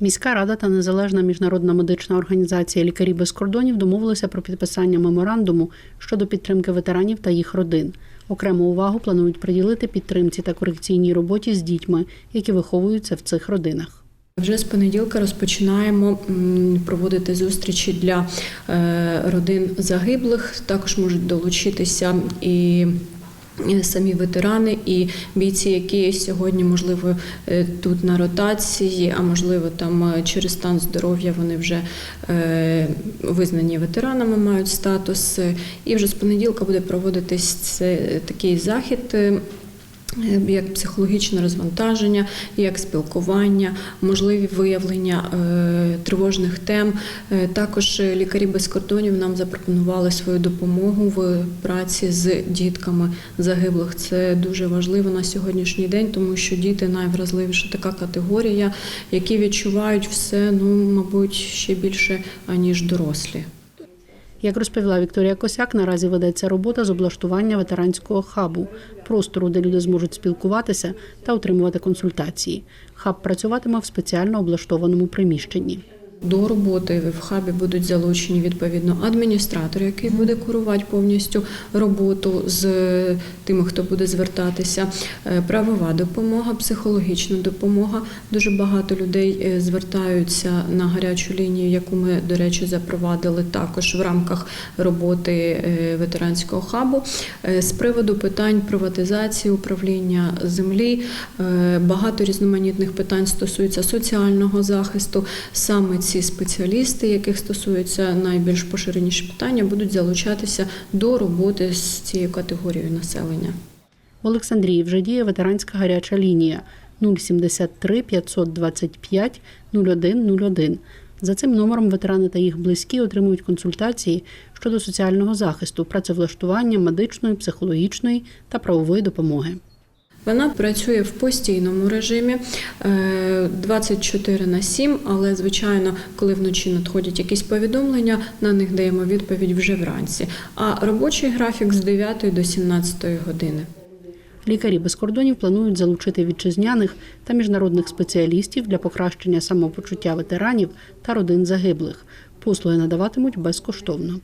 Міська рада та незалежна міжнародна медична організація Лікарі без кордонів домовилися про підписання меморандуму щодо підтримки ветеранів та їх родин. Окрему увагу планують приділити підтримці та корекційній роботі з дітьми, які виховуються в цих родинах. Вже з понеділка розпочинаємо проводити зустрічі для е, родин загиблих. Також можуть долучитися і. Самі ветерани і бійці, які сьогодні, можливо, е, тут на ротації, а можливо, там е, через стан здоров'я вони вже е, визнані ветеранами, мають статус. І вже з понеділка буде проводитись такий захід. Е, як психологічне розвантаження, як спілкування, можливі виявлення е, тривожних тем. Е, Також лікарі без кордонів нам запропонували свою допомогу в праці з дітками загиблих. Це дуже важливо на сьогоднішній день, тому що діти найвразливіша така категорія, які відчувають все, ну мабуть, ще більше аніж дорослі. Як розповіла Вікторія Косяк, наразі ведеться робота з облаштування ветеранського хабу, простору, де люди зможуть спілкуватися та отримувати консультації. Хаб працюватиме в спеціально облаштованому приміщенні. До роботи в хабі будуть залучені відповідно адміністратор, який буде курувати повністю роботу з тими, хто буде звертатися, е, правова допомога, психологічна допомога. Дуже багато людей е, звертаються на гарячу лінію, яку ми, до речі, запровадили також в рамках роботи е, ветеранського хабу. Е, З приводу питань приватизації, управління землі, е, багато різноманітних питань стосується соціального захисту. Саме ці спеціалісти, яких стосуються найбільш поширеніші питання, будуть залучатися до роботи з цією категорією населення. В Олександрії вже діє ветеранська гаряча лінія 073 525 0101. За цим номером ветерани та їх близькі отримують консультації щодо соціального захисту, працевлаштування, медичної, психологічної та правової допомоги. Вона працює в постійному режимі е, 24 на 7, але звичайно, коли вночі надходять якісь повідомлення, на них даємо відповідь вже вранці. А робочий графік з 9 до 17 години. Лікарі без кордонів планують залучити вітчизняних та міжнародних спеціалістів для покращення самопочуття ветеранів та родин загиблих. Послуги надаватимуть безкоштовно.